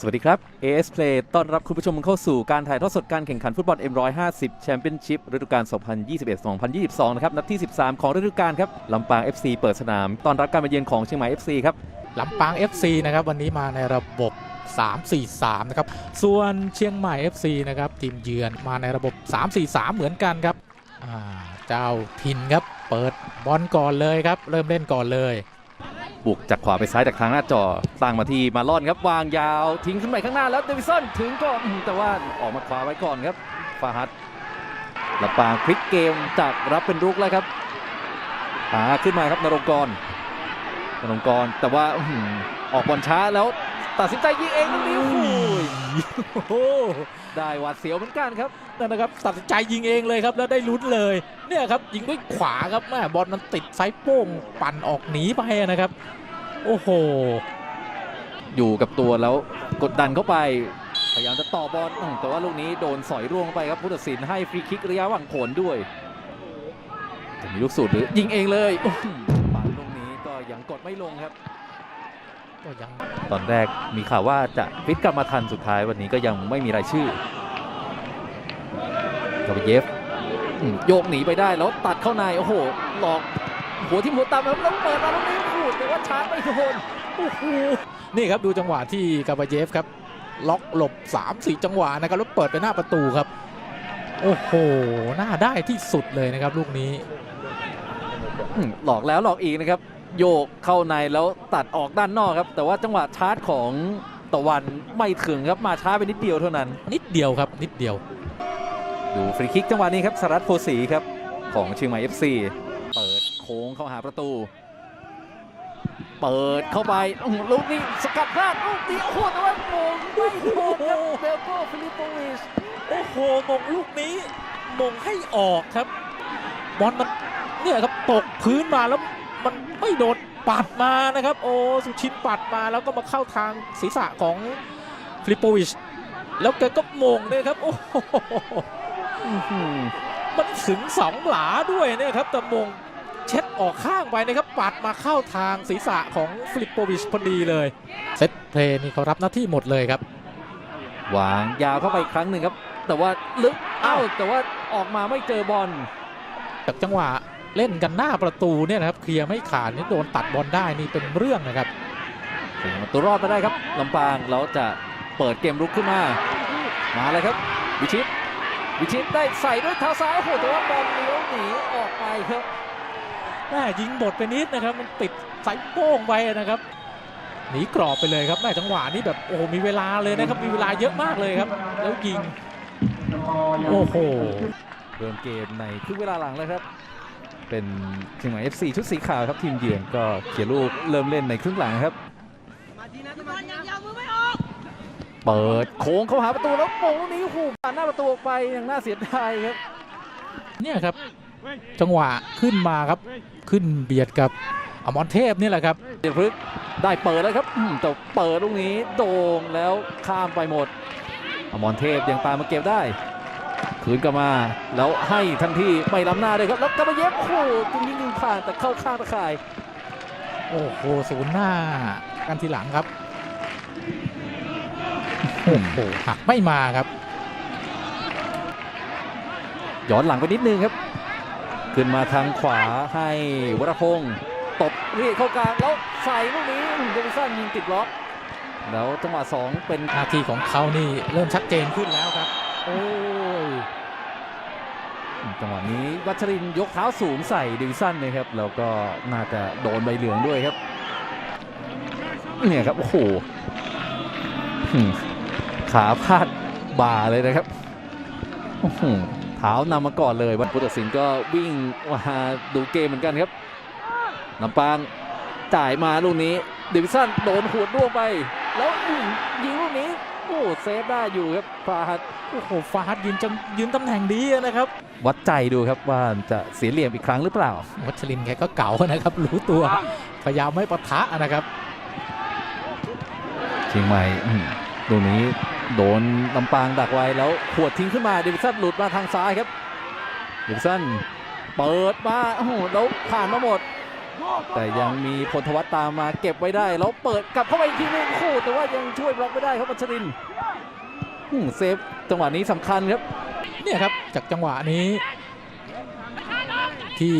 สวัสดีครับ AS Play ต้อนรับคุณผู้ชมเข้าสู่การถ่ายทอดสดการแข่งขันฟุตบอล M150 แชมเปี้ยนชิพฤดูกาล 2021-2022 นะครับ นัดที่ 13 ของฤดูกาลครับ ลำปาง FC เปิดสนาม ต้อนรับการมาเยือนของเชียงใหม่ FC ครับ ลำปาง FC นะครับ วันนี้มาในระบบ 3-4-3 นะครับ ส่วนเชียงใหม่ FC นะครับ ทีมเยือนมาในระบบ 3-4-3 เหมือนกันครับเจ้าถิ่นครับ เปิดบอลก่อนเลยครับ เริ่มเล่นก่อนเลย บุกจากขวาไปซ้ายจากทางหน้าจอตั้งมาที่มาลอนครับวางยาวทิ้งขึ้นไปข้างหน้าแล้วเดวิสันถึงก็อืมแต่ว่าออกมาขวาไว้ก่อนครับฟาฮัดลำปางพลิกเกมจากรับเป็นรุกแล้วครับหาขึ้นมาครับนรงกรนรงกรแต่ว่าอื้อหือออกบอลช้าแล้วตัดสินใจยิงเองลูกนี้โอ้โหโอ้โหได้หวาดเสียวเหมือนกันครับ นั่นนะครับ ตัดสินใจยิงเองเลยครับแล้วได้ลุ้นเลย เนี่ยครับยิงด้วยขวาครับแม่บอลมันติดไซส์โป้งปั่นออกหนีไปนะครับ โอ้โห อยู่กับตัวแล้วกดดันเข้าไป พยายามจะต่อบอลอื้อแต่ว่าลูกนี้โดนสอยร่วงเข้าไปครับผู้ตัดสินให้ฟรีคิกระยะหว่างผลด้วยจะมีลูกสูตรหรือยิงเองเลยอื้อหือปาดลูกนี้ก็ยังกดไม่ลงครับก็ยังตอนแรกมีข่าวว่าจะฟิตกลับมาทันสุดท้ายวันนี้ก็ยังไม่มีรายชื่อ คาเบเยฟอืมโยกหนีไปได้แล้วตัดเข้าในโอ้โหหลอกหัวที่หัวตามครับแล้วเปิดมาลูกนี้ขูดแต่ว่าชาร์จไม่โดนโอ้โหนี่ครับดูจังหวะที่กาบาเยฟครับ ล็อกหลบ 3-4 จังหวะนะครับแล้วเปิดไปหน้าประตูครับ โอ้โหหน้าได้ที่สุดเลยนะครับ ลูกนี้อืมหลอกแล้วหลอกอีกนะครับ โยกเข้าในแล้วตัดออกด้านนอกครับ แต่ว่าจังหวะชาร์จของตะวันไม่ถึงครับมาช้าไปนิดเดียวเท่านั้น นิดเดียวครับนิดเดียว ดูฟรีคิกจังหวะนี้ครับสรัตโพสีครับ ของเชียงใหม่ FC เปิดโค้งเข้าหาประตู เปิดเข้าไปอื้อหือลูกนี้สกัดพลาดลูกนี้โอ้โหแต่ว่าโมงไม่โดนครับเบลโกฟิลิปโปวิชโอ้โหมงลูกนี้มงให้ออกครับบอลมันเนี่ยครับตกพื้นมาแล้วมันไม่โดนปัดมานะครับ โอ้สุชินปัดมาแล้วก็มาเข้าทางศีรษะของฟลิปโปวิชแล้วแกก็มงเลยครับโอ้โห มันถึงสองหลาด้วยเนี่ยครับแต่มงเช็ดออกข้างไปนะครับปัดมาเข้าทางศีรษะของฟิลิปโปวิชพอดีเลย เซตเพลย์นี่เขารับหน้าที่หมดเลยครับ วางยาวเข้าไปอีกครั้งหนึ่งครับ แต่ว่าลึกเอ้าแต่ว่าออกมาไม่เจอบอลจากจังหวะเล่นกันหน้าประตูเนี่ยนะครับเคลียร์ไม่ขาดนี่โดนตัดบอลได้นี่เป็นเรื่องนะครับตัวรอดมาได้ครับลำปางแล้วจะเปิดเกมรุกขึ้นมา มาเลยครับวิชิต วิชิตได้ใส่ด้วยเท้าซ้ายโอ้โหแต่ว่าบอลเลี้ยวหนีออกไปครับแม่ยิงบดไปนิดนะครับ มันติดสายโป้งไปนะครับหนีกรอบไปเลยครับแม่จังหวะนี้แบบโอ้โหมีเวลาเลยนะครับมีเวลาเยอะมากเลยครับ แล้วยิงโอ้โหเริ่มเกมในครึ่งเวลาหลังแล้วครับ เป็นเชียงใหม่ FC ชุดสีขาวครับทีมเยือนก็เขียนลูกเริ่มเล่นในครึ่งหลังครับบอลอย่าง เดียวมือไม่ออกเปิดโค้งเข้าหาประตูแล้วโป่งลูกนี้โอ้โหผ่านหน้าประตูออกไปอย่างน่าเสียดายครับเนี่ยครับ จังหวะขึ้นมาครับ ขึ้นเบียดกับอมรเทพนี่แหละครับเดี๋ยวพลึกได้เปิดแล้วครับอืมแต่เปิดลูกนี้โด่งแล้วข้ามไปหมด อมรเทพยังตามมาเก็บได้คืนกลับมาแล้วให้ทันทีไม่ล้ำหน้าเลยครับ แล้วกระเย็บโอ้โหตรงนี้ยิงผ่านแต่เข้าข้างตะข่าย โอ้โหศูนย์หน้ากันทีหลังครับ โอ้โหหักไม่มาครับ ย้อนหลังไปนิดนึงครับ ขึ้นมาทางขวาให้วรพงศ์ตบเรียกเข้ากลางแล้วใส่ลูกนี้อืมเดวิสันยิงติดล็อกแล้วจังหวะสองเป็นหน้าที่ของเขานี่เริ่มชัดเจนขึ้นแล้วครับ โอ้ยจังหวะนี้วัชรินทร์ยกเท้าสูงใส่เดวิสันนะครับแล้วก็น่าจะโดนใบเหลืองด้วยครับ เนี่ยครับ โอ้โหอืม ขาพาดบ่าเลยนะครับโอ้โหเท้านำมาก่อนเลยวันพุทธศิลป์ก็วิ่งมาดูเกมเหมือนกันครับลำปางจ่ายมาลูกนี้เดวิสันโดนหวดร่วงไป แล้วอื้อยิงลูกนี้โอ้เซฟได้อยู่ครับฟาฮัดโอ้โหฟาดยืนจังยืนตำแหน่งดีนะครับ วัดใจดูครับว่าจะเสียเหลี่ยมอีกครั้งหรือเปล่า วัชรินทร์แกก็เก่านะครับ รู้ตัวพยายามไม่ปะทะนะครับเชียงใหม่อื้อตรงนี้ โดนลำปางดักไว้แล้วขวดทิ้งขึ้นมาเดวิสันหลุดมาทางซ้ายครับเดวิสันเปิดมาโอ้โหแล้วผ่านมาหมด แต่ยังมีพลทวัตตามมาเก็บไว้ได้แล้วเปิดกลับเข้าไปอีกทีนึงโอ้โหแต่ว่ายังช่วยบล็อกไม่ได้ครับวัชรินเซฟจังหวะนี้สำคัญครับเนี่ยครับจากจังหวะนี้ ที่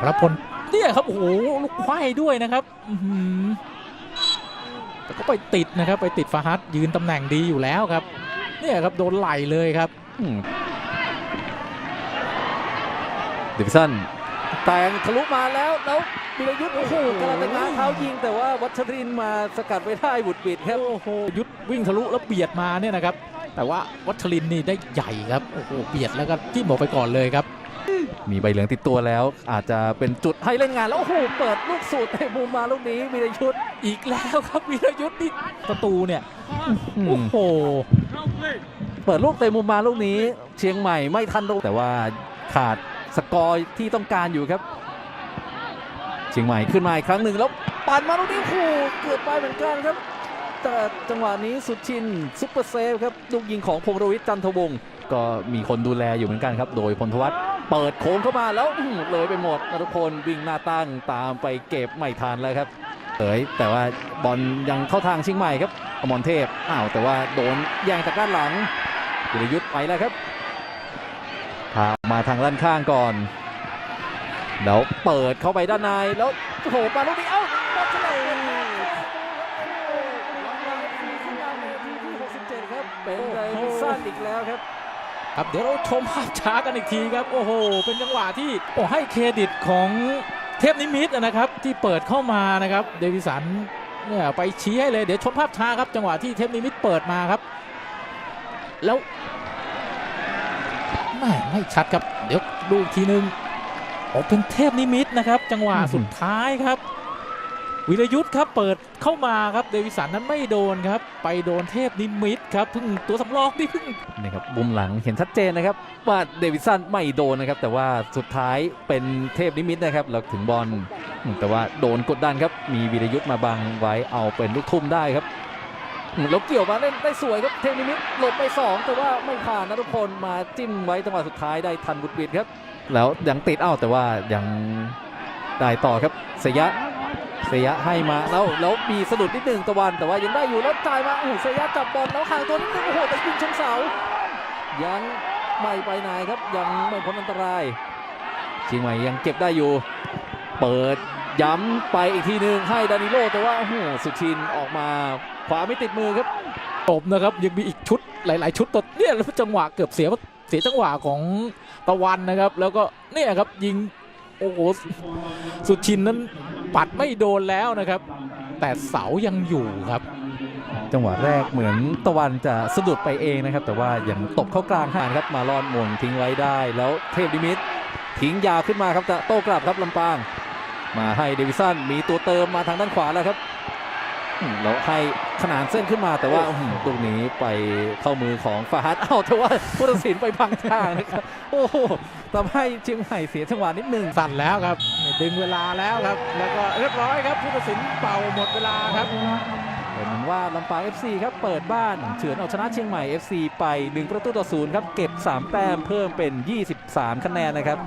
พลพลเนี่ยครับโอ้โหลูกควายด้วยนะครับอื แต่ก็ไปติดนะครับไปติดฟาฮัดยืนตำแหน่งดีอยู่แล้วครับ เนี่ยครับโดนไหลเลยครับอืมเดวิสันแต่งทะลุมาแล้วแล้วบิรยุทธ์โอ้โหกำลังจะง้างเท้ายิง แต่ว่าวัชรินทร์มาสกัดไว้ได้บุดบิดครับโอ้โหยุดวิ่งทะลุแล้วเบียดมาเนี่ยนะครับ แต่ว่าวัชรินทร์นี่ได้ใหญ่ครับโอ้โหเบียดแล้วก็ที่หมออกไปก่อนเลยครับ มีใบเหลืองติดตัวแล้ว อาจจะเป็นจุดให้เล่นงานแล้วโอ้โหเปิดลูกสูตรเตะมุมมาลูกนี้บิรยุทธ์อีกแล้วครับวีรยุทธ์นี่ประตูเนี่ยอืโอ้มโหเปิดลูกเตะมุมมาลูกนี้ เชียงใหม่ไม่ทันลงแต่ว่าขาดสกอร์ที่ต้องการอยู่ครับ เชียงใหม่ขึ้นมาอีกครั้งหนึ่งแล้วปั่นมาลูกนี้โอ้โหเกือบไปเหมือนกันครับแต่จังหวะนี้สุดชินซุปเปอร์เซฟครับลูกยิงของพงษ์รวิทย์จันทวงศ์ก็มีคนดูแลอยู่เหมือนกันครับ โดยพลทวัฒน์ เปิดโค้งเข้ามาแล้วอื้อหือเลยไปหมดนรุพลวิ่งหน้าตั้งตามไปเก็บไม่ทันแล้วครับเอ๋ยแต่ว่าบอลยังเข้าทางเชียงใหม่ครับอมรเทพอ้าวแต่ว่าโดนแย่งจากด้านหลังวิรยุทธ์ไปแล้วครับพามาทางด้านข้างก่อนแล้วเปิดเข้าไปด้านในแล้วโอ้โหมาลูกนี้เอ้าบอลเฉลยครับเป็นไดวิสันอีกแล้วครับ ครับเดี๋ยวเราชมภาพช้ากันอีกทีครับ โอ้โห เป็นจังหวะที่โอ้ให้เครดิตของเทพนิมิตนะครับที่เปิดเข้ามานะครับ เดวิสันเนี่ยไปชี้ให้เลยเดี๋ยวชมภาพช้าครับ จังหวะที่เทพนิมิตเปิดมาครับ แล้วไม่ไม่ชัดครับ เดี๋ยวดูอีกทีนึงโอ้เป็นเทพนิมิตนะครับ จังหวะอื้อหือสุดท้ายครับ วิรยุทธ์ครับเปิดเข้ามาครับเดวิสันนั้นไม่โดนครับ ไปโดนเทพนิมิตครับเพิ่งตัวสำรองที่เพิ่งนี่ครับมุมหลังเห็นชัดเจนนะครับว่าเดวิสันไม่โดนนะครับ แต่ว่าสุดท้ายเป็นเทพนิมิตนะครับแล้วถึงบอลแต่ว่าโดนกดดันครับ มีวีรยุทธ์มาบังไว้เอาเป็นลูกทุ่มได้ครับแล้วเกี่ยวมาเล่นได้สวยครับเทพนิมิตหลบไปสองแต่ว่าไม่ผ่านนะทุกคนมาจิ้มไว้จังหวะสุดท้ายได้ทันบุดบิดครับ แล้วยังติดเอ้าแต่ว่ายังได้ต่อครับเสยะ เสียให้มาแล้วแล้วมีสะดุดนิดหนึ่งตะวันแต่ว่ายังได้อยู่แล้วจ่ายมาโอ้โหเสียจับบอลแล้วห่างตัวนิดนึงโอ้โหแต่ยิงชนเสายังไม่ไปไหนครับยังไม่พ้นอันตรายเชียงใหม่ยังเก็บได้อยู่ เปิดย้ำไปอีกทีหนึ่งให้ดานิโลแต่ว่าโอ้โหสุชินออกมาขวาไม่ติดมือครับจบนะครับยังมีอีกชุดหลาย ๆ ชุดตัวเนี่ยแล้วจังหวะเกือบเสียเสียจังหวะของตะวันนะครับ แล้วก็เนี่ยครับยิงโอ้โหสุดชินนั้นปัดไม่โดนแล้วนะครับ แต่เสายังอยู่ครับ จังหวะแรกเหมือนตะวันจะสะดุดไปเองนะครับ แต่ว่ายังตกเข้ากลางห่างครับมาลอนมงทิ้งไว้ได้ แล้วเทพดิมิตทิ้งยาวขึ้นมาครับจะโต้กลับครับลำปาง มาให้เดวิสันมีตัวเติมมาทางด้านขวาแล้วครับอืมแล้วให้ขนานเส้นขึ้นมาแต่ว่าอื้อหือตรงนี้ไปเข้ามือของฟาฮัดเอ้าแต่ว่าผู้ตัดสินไปพังทางนะครับโอ้โหทำให้เชียงใหม่เสียจังหวะนิดหนึงสั่นแล้วครับ ดึงเวลาแล้วครับ แล้วก็เรียบร้อยครับผู้ตัดสินเป่าหมดเวลาครับเป็นว่าลำปาง FC ครับเปิดบ้านเฉือนเอาชนะเชียงใหม่ FC ไป 1 ประตูต่อศูนย์ครับเก็บ 3 แต้มเพิ่มเป็น 23 คะแนนนะครับ